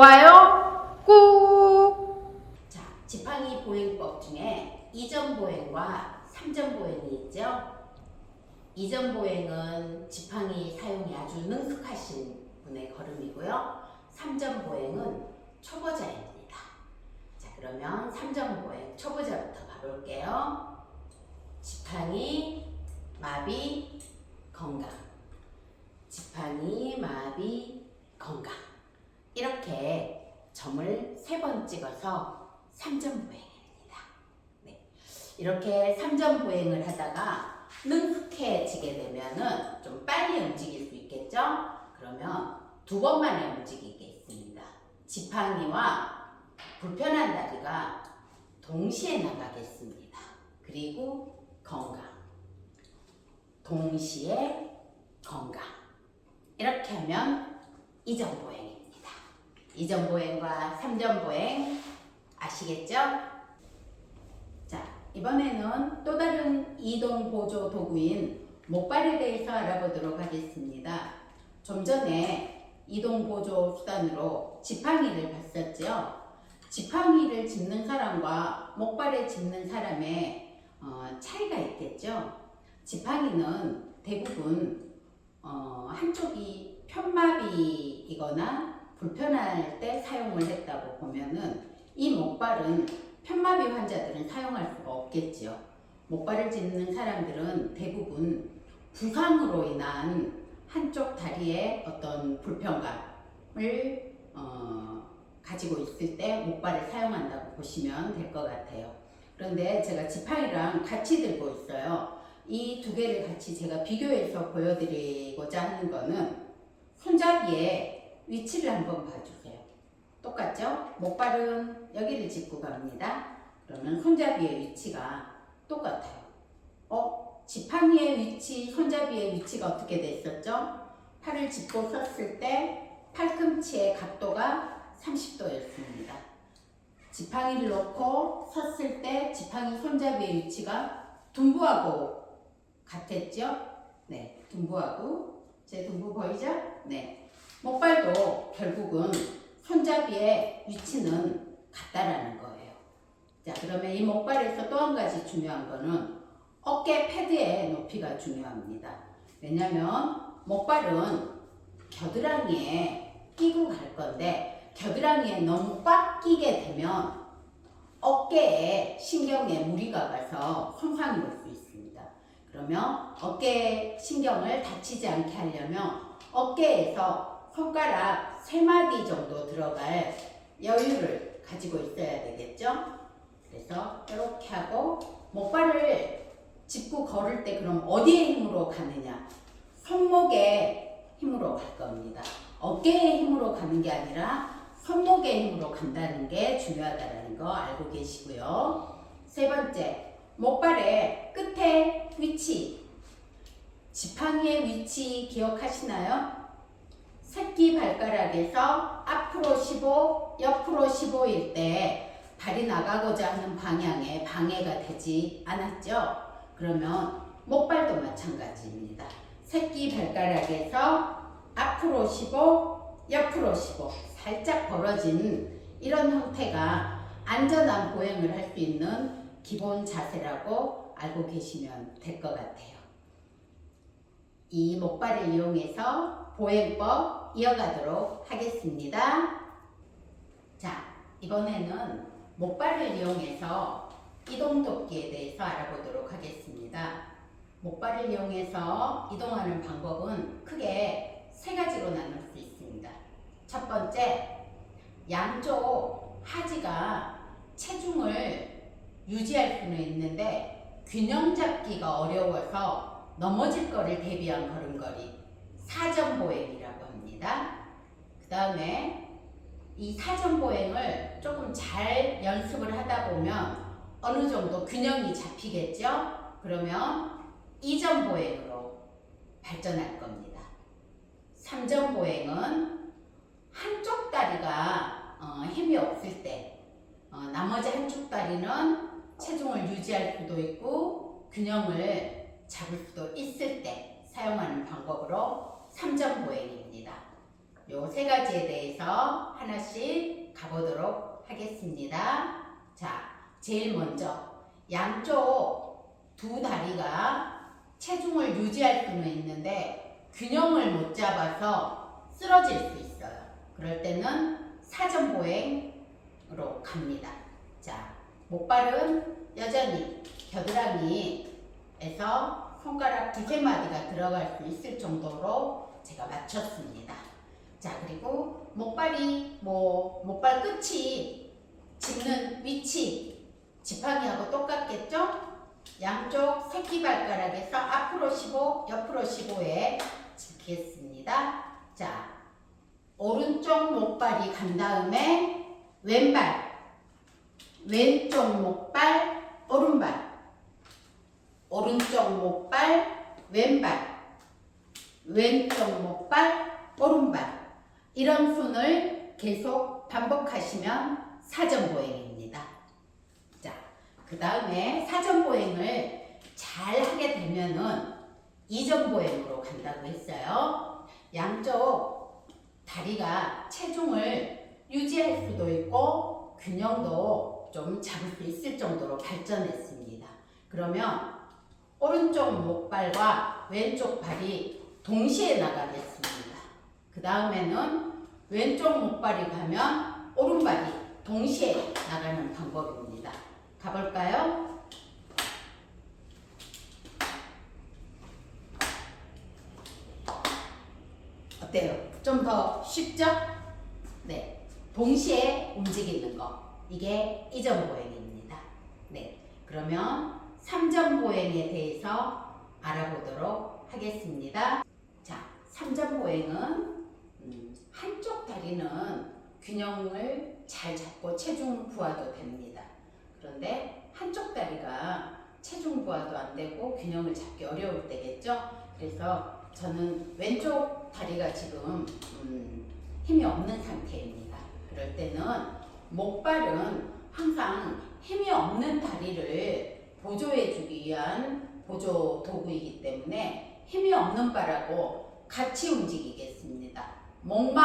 좋아요 꾹! 자, 지팡이 보행법 중에 이전 보행과 삼전 보행이 있죠. 이전 보행은 지팡이 사용이 아주 능숙하신 분의 걸음이고요. 삼전 보행은 초보자입니다. 자, 그러면 삼전 보행 초보자부터 가볼게요. 지팡이, 마비, 3점 보행입니다. 네. 이렇게 3점 보행을 하다가 능숙해지게 되면은 좀 빨리 움직일 수 있겠죠? 그러면 두 번만에 움직이게 있습니다. 지팡이와 불편한 다리가 동시에 나가겠습니다. 그리고 건강. 동시에 건강. 이렇게 하면 이전 보행입니다. 이전 보행과 3전 보행 아시겠죠? 자, 이번에는 또 다른 이동 보조 도구인 목발에 대해서 알아보도록 하겠습니다. 좀 전에 이동 보조 수단으로 지팡이를 봤었죠. 지팡이를 짚는 사람과 목발에 짚는 사람의 어, 차이가 있겠죠. 지팡이는 대부분 어, 한쪽이 편마비이거나 불편할 때 사용을 했다고 보면은 이 목발은 편마비 환자들은 사용할 수가 없겠지요. 목발을 짚는 사람들은 대부분 부상으로 인한 한쪽 다리에 어떤 불편감을 어, 가지고 있을 때 목발을 사용한다고 보시면 될 것 같아요. 그런데 제가 지팡이랑 같이 들고 있어요. 이 두 개를 같이 제가 비교해서 보여드리고자 하는 거는 손잡이의 위치를 한번 봐주세요. 똑같죠? 목발은 여기를 짚고 갑니다. 그러면 손잡이의 위치가 똑같아요. 어? 지팡이의 위치, 손잡이의 위치가 어떻게 됐었죠? 팔을 짚고 섰을 때 팔꿈치의 각도가 30도였습니다. 지팡이를 놓고 섰을 때 지팡이 손잡이의 위치가 둔부하고 같았죠? 네, 둔부하고 제 둔부 보이죠? 네. 목발도 결국은 손잡이의 위치는 같다라는 거예요. 자, 그러면 이 목발에서 또 한 가지 중요한 거는 어깨 패드의 높이가 중요합니다. 왜냐면 목발은 겨드랑이에 끼고 갈 건데 겨드랑이에 너무 꽉 끼게 되면 어깨에 신경에 무리가 가서 손상이 올 수 있습니다. 그러면 어깨 신경을 다치지 않게 하려면 어깨에서 손가락 세 마디 정도 들어갈 여유를 가지고 있어야 되겠죠? 그래서 이렇게 하고 목발을 짚고 걸을 때 그럼 어디에 힘으로 가느냐? 손목에 힘으로 갈 겁니다. 어깨에 힘으로 가는 게 아니라 손목에 힘으로 간다는 게 중요하다는 거 알고 계시고요. 세 번째, 목발의 끝에 위치. 지팡이의 위치 기억하시나요? 새끼 발가락에서 앞으로 15, 옆으로 15일 때 발이 나가고자 하는 방향에 방해가 되지 않았죠? 그러면 목발도 마찬가지입니다. 새끼 발가락에서 앞으로 15, 옆으로 15 살짝 벌어진 이런 형태가 안전한 보행을 할 수 있는 기본 자세라고 알고 계시면 될 것 같아요. 이 목발을 이용해서 보행법 이어가도록 하겠습니다. 자, 이번에는 목발을 이용해서 이동돕기에 대해서 알아보도록 하겠습니다. 목발을 이용해서 이동하는 방법은 크게 세 가지로 나눌 수 있습니다. 첫 번째, 양쪽 하지가 체중을 유지할 수는 있는데 균형 잡기가 어려워서 넘어질 거를 대비한 걸음걸이 사전보행이라고 합니다. 그 다음에 이 사전보행을 조금 잘 연습을 하다 보면 어느 정도 균형이 잡히겠죠? 그러면 이전보행으로 발전할 겁니다. 삼전보행은 한쪽 다리가 어, 힘이 없을 때 어, 나머지 한쪽 다리는 체중을 유지할 수도 있고 균형을 잡을 수도 있을 때 사용하는 방법으로 삼전보행입니다. 요 세 가지에 대해서 하나씩 가보도록 하겠습니다. 자, 제일 먼저 양쪽 두 다리가 체중을 유지할 수는 있는데 균형을 못 잡아서 쓰러질 수 있어요. 그럴 때는 사전보행으로 갑니다. 자, 목발은 여전히 겨드랑이에서 손가락 두세 마디가 들어갈 수 있을 정도로 제가 맞췄습니다. 자, 그리고 목발이 뭐 목발 끝이 짚는 위치 지팡이하고 똑같겠죠? 양쪽 새끼발가락에서 앞으로 15, 옆으로 15에 짚겠습니다. 자, 오른쪽 목발이 간 다음에 왼발, 왼쪽 목발, 오른발, 오른쪽 목발, 왼발, 왼쪽 목발, 오른발. 이런 순을 계속 반복하시면 사전보행입니다. 자, 그 다음에 사전보행을 잘 하게 되면은 이전보행으로 간다고 했어요. 양쪽 다리가 체중을 유지할 수도 있고 균형도 좀 잡을 수 있을 정도로 발전했습니다. 그러면 오른쪽 목발과 왼쪽 발이 동시에 나가겠습니다. 그 다음에는 왼쪽 목발이 가면 오른발이 동시에 나가는 방법입니다. 가볼까요? 어때요? 좀 더 쉽죠? 네. 동시에 움직이는 거. 이게 이전 보행입니다. 네. 그러면 삼전 보행에 대해서 알아보도록 하겠습니다. 자, 삼전 보행은 음, 한쪽 다리는 균형을 잘 잡고 체중 부하도 됩니다. 그런데 한쪽 다리가 체중 부하도 안 되고 균형을 잡기 어려울 때겠죠. 그래서 저는 왼쪽 다리가 지금 음, 힘이 없는 상태입니다. 그럴 때는 목발은 항상 힘이 없는 다리를 보조해주기 위한 보조 도구이기 때문에 힘이 없는 발하고 같이 움직이겠습니다. 목마,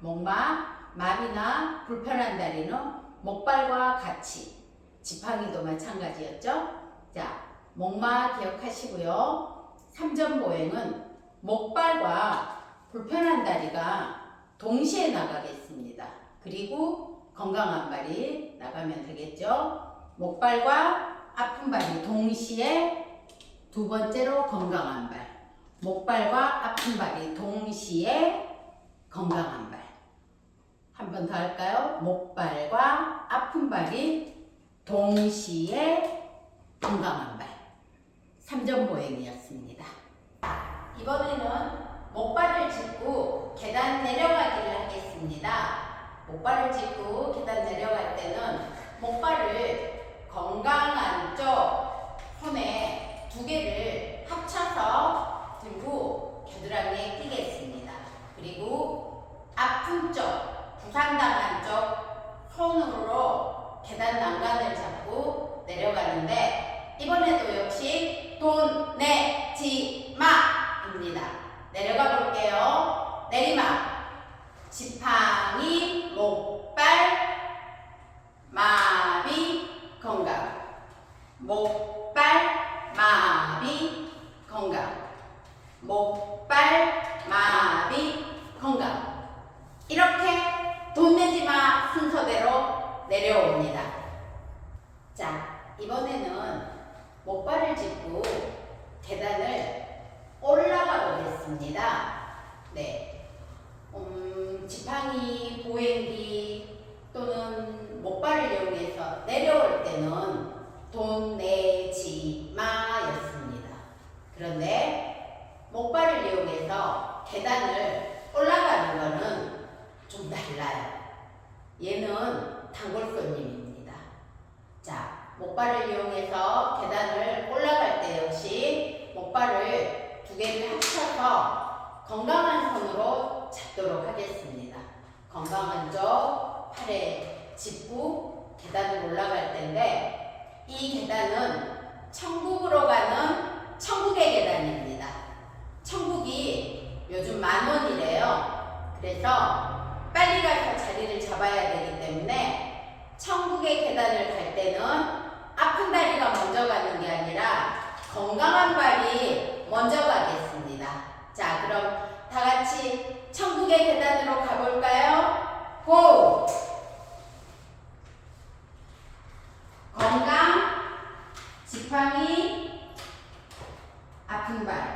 목마, 마비나 불편한 다리는 목발과 같이 지팡이도 마찬가지였죠. 자, 목마 기억하시고요. 삼전보행은 목발과 불편한 다리가 동시에 나가겠습니다. 그리고 건강한 발이 나가면 되겠죠. 목발과 아픈 발이 동시에 두 번째로 건강한 발. 목발과 아픈 발이 동시에 건강한 발. 한 번 더 할까요? 목발과 아픈 발이 동시에 건강한 발. 삼전보행이었습니다. 이번에는 목발을 짚고 계단 내려가기를 하겠습니다. 목발을 짚고 계단 내려갈 때는 목발을 건강한 쪽 손에 두 개를 합쳐서 들고 겨드랑이에 끼겠습니다. 그리고 아픈 쪽, 부상당한 쪽 손으로 계단 난간을 잡고 내려가는데 이번에도 역시 돈 내지 마입니다. 내려가 볼게요. 내리막, 지팡이, 목발, 마비, 건강. 목발, 마비, 건강. 목발, 마비, 건강. 이렇게 돈 내지 마 순서대로 내려옵니다. 자, 이번에는 목발을 짚고 계단을 올라가 보겠습니다. 네. 음, 지팡이, 보행기 또는 목발을 이용해서 내려올 때는 돈 내지 마였습니다. 그런데 목발을 이용해서 계단을 올라가는 거는 좀 달라요. 얘는 단골손님입니다. 자, 목발을 이용해서 계단을 올라갈 때 역시 목발을 두 개를 합쳐서 건강한 손으로 잡도록 하겠습니다. 건강한 쪽 팔에 짚고 계단을 올라갈 텐데 이 계단은 천국으로 가는 천국의 계단입니다. 천국이 요즘 만 원이래요. 그래서 빨리 가서 자리를 잡아야 되기 때문에 천국의 계단을 갈 때는 아픈 다리가 먼저 가는 게 아니라 건강한 발이 먼저 가겠습니다. 자, 그럼 다 같이 천국의 계단으로 가볼까요? 고! 건강, 지팡이, 아픈 발.